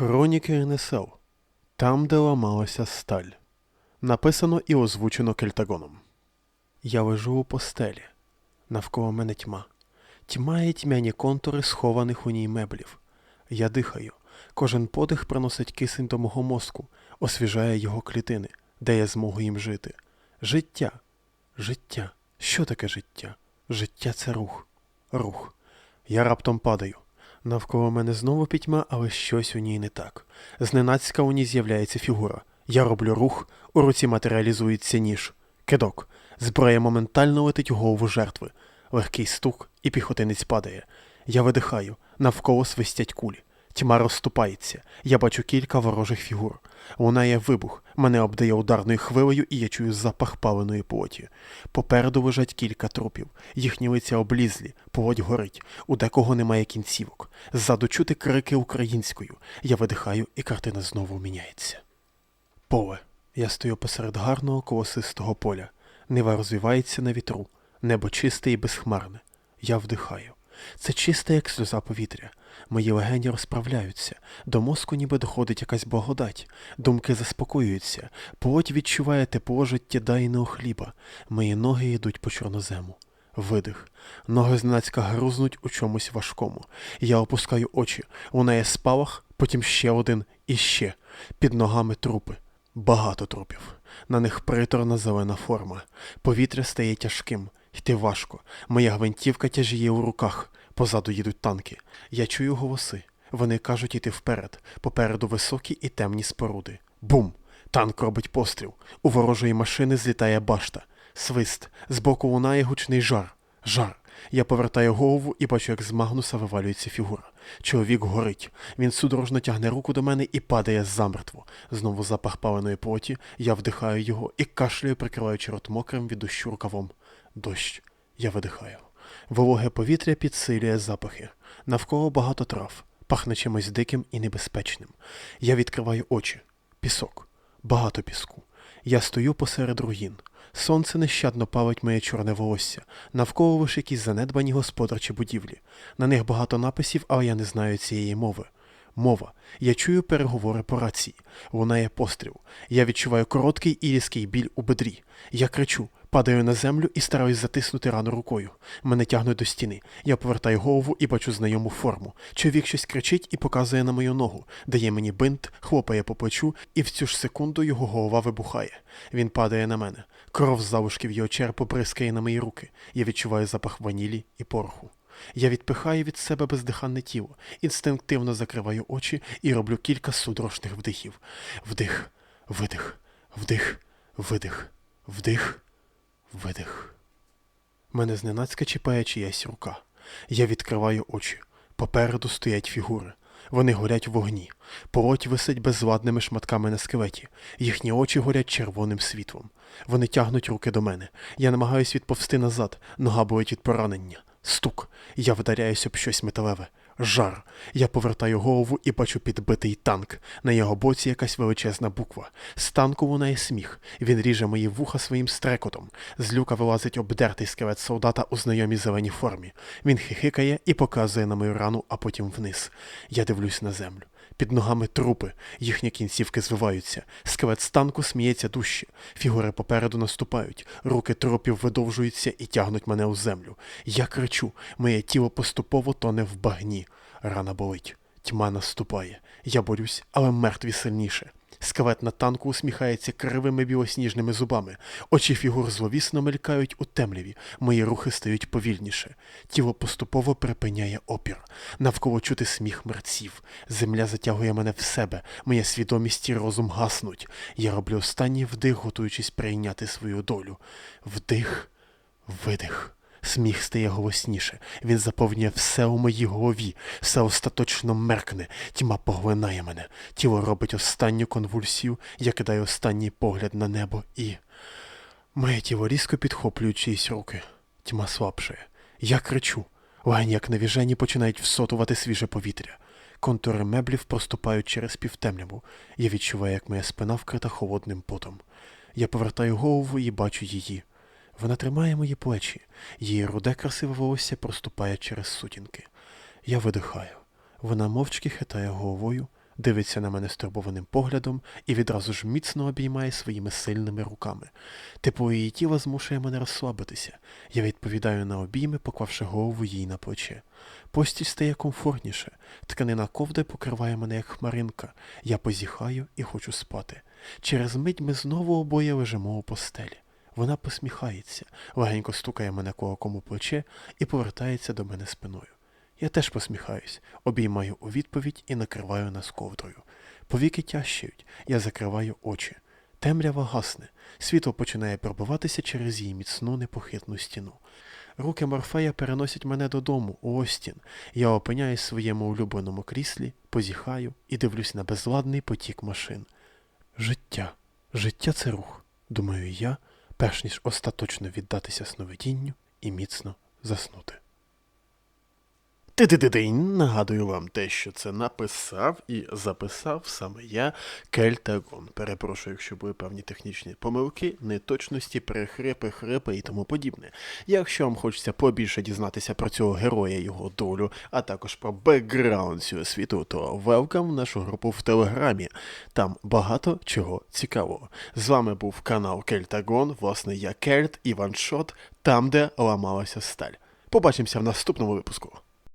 Хроніки НСЛ. Там, де ламалася сталь. Написано і озвучено Кельтагоном. Я лежу у постелі. Навколо мене тьма. Тьма і тьмяні контури схованих у ній меблів. Я дихаю. Кожен подих приносить кисень до мого мозку, освіжає його клітини, де я зможу їм жити. Життя. Життя. Що таке життя? Життя це рух. Рух. Я раптом падаю. Навколо мене знову пітьма, але щось у ній не так. Зненацька у ній з'являється фігура. Я роблю рух, у руці матеріалізується ніж. Кидок. Зброя моментально летить у голову жертви. Легкий стук, і піхотинець падає. Я видихаю, навколо свистять кулі. Тьма розступається. Я бачу кілька ворожих фігур. Лунає вибух, мене обдає ударною хвилею, і я чую запах паленої плоті. Попереду лежать кілька трупів. Їхні лиця облізлі, плоть горить, у декого немає кінцівок. Ззаду чути крики українською. Я видихаю, і картина знову міняється. Поле. Я стою посеред гарного колосистого поля. Нива розвивається на вітру. Небо чисте і безхмарне. Я вдихаю. Це чисте, як сльоза повітря. Мої легені розправляються, до мозку ніби доходить якась благодать, думки заспокоюються, плоть відчуває тепло життєдайного хліба, мої ноги йдуть по чорнозему. Видих. Ноги зненацька грузнуть у чомусь важкому. Я опускаю очі. Лунає спалах, потім ще один і ще. Під ногами трупи. Багато трупів. На них приторна зелена форма. Повітря стає тяжким. Йти важко. Моя гвинтівка тяжіє у руках. Позаду їдуть танки. Я чую голоси. Вони кажуть іти вперед. Попереду високі і темні споруди. Бум! Танк робить постріл. У ворожої машини злітає башта. Свист. Збоку лунає гучний жар. Жар. Я повертаю голову і бачу, як з Магнуса вивалюється фігура. Чоловік горить. Він судорожно тягне руку до мене і падає замертво. Знову запах паленої плоті. Я вдихаю його і кашляю, прикриваючи рот мокрим від дощу рукавом. Дощ. Я видихаю. Вологе повітря підсилює запахи. Навколо багато трав, пахне чимось диким і небезпечним. Я відкриваю очі. Пісок. Багато піску. Я стою посеред руїн. Сонце нещадно палить моє чорне волосся. Навколо лише якісь занедбані господарчі будівлі. На них багато написів, але я не знаю цієї мови. Мова. Я чую переговори по рації. Лунає постріл. Я відчуваю короткий і різкий біль у бедрі. Я кричу, падаю на землю і стараюсь затиснути рану рукою. Мене тягнуть до стіни. Я повертаю голову і бачу знайому форму. Чоловік щось кричить і показує на мою ногу, дає мені бинт, хлопає по плечу, і в цю ж секунду його голова вибухає. Він падає на мене. Кров з залишків його черпу бризкає на мої руки. Я відчуваю запах ванілі і пороху. Я відпихаю від себе бездиханне тіло, інстинктивно закриваю очі і роблю кілька судорожних вдихів. Вдих, видих, вдих, видих, вдих, видих. Мене зненацька чіпає чиясь рука. Я відкриваю очі. Попереду стоять фігури. Вони горять в вогні. Плоть висить безладними шматками на скелеті. Їхні очі горять червоним світлом. Вони тягнуть руки до мене. Я намагаюсь відповсти назад, нога болить від поранення. Стук. Я вдаряюсь об щось металеве. Жар. Я повертаю голову і бачу підбитий танк. На його боці якась величезна буква. З танку лунає сміх. Він ріже мої вуха своїм стрекотом. З люка вилазить обдертий скелет солдата у знайомій зеленій формі. Він хихикає і показує на мою рану, а потім вниз. Я дивлюсь на землю. Під ногами трупи, їхні кінцівки звиваються. Скелет з танку сміється дужче. Фігури попереду наступають, руки трупів видовжуються і тягнуть мене у землю. Я кричу, моє тіло поступово тоне в багні. Рана болить. Тьма наступає. Я борюсь, але мертві сильніше. Скелет на танку усміхається кривими білосніжними зубами. Очі фігур зловісно мелькають у темряві. Мої рухи стають повільніше. Тіло поступово припиняє опір. Навколо чути сміх мерців. Земля затягує мене в себе. Моя свідомість і розум гаснуть. Я роблю останній вдих, готуючись прийняти свою долю. Вдих, видих. Сміх стає голосніше. Він заповнює все у моїй голові, все остаточно меркне, тьма поглинає мене. Тіло робить останню конвульсію, я кидаю останній погляд на небо і. Моє тіло різко підхоплює чиїсь руки. Тьма слабшає. Я кричу. Легені, як навіжені, починають всотувати свіже повітря. Контури меблів проступають через півтемряву. Я відчуваю, як моя спина вкрита холодним потом. Я повертаю голову і бачу її. Вона тримає мої плечі, її руде красиве волосся проступає через сутінки. Я видихаю. Вона мовчки хитає головою, дивиться на мене стурбованим поглядом і відразу ж міцно обіймає своїми сильними руками. Тепло її тіла змушує мене розслабитися. Я відповідаю на обійми, поклавши голову їй на плече. Постіль стає комфортніше. Тканина ковдри покриває мене як хмаринка. Я позіхаю і хочу спати. Через мить ми знову обоє лежимо у постелі. Вона посміхається, легенько стукає мене кулаком у плече і повертається до мене спиною. Я теж посміхаюсь, обіймаю у відповідь і накриваю нас ковдрою. Повіки тящають, я закриваю очі. Темрява гасне, світло починає пробиватися через її міцну непохитну стіну. Руки Морфея переносять мене додому, у Остін. Я опиняюсь в своєму улюбленому кріслі, позіхаю і дивлюсь на безладний потік машин. Життя. Життя це рух, думаю я, перш ніж остаточно віддатися сновидінню і міцно заснути. Ти-ти-ти-динь, нагадую вам те, що це написав і записав саме я Кельтагон. Перепрошую, якщо були певні технічні помилки, неточності, перехрипи, хрипи і тому подібне. Якщо вам хочеться побільше дізнатися про цього героя, його долю, а також про бекграунд цього світу, то велкам в нашу групу в Телеграмі. Там багато чого цікавого. З вами був канал Кельтагон, власне, я Кельт і ваншот, там, де ламалася сталь. Побачимося в наступному випуску.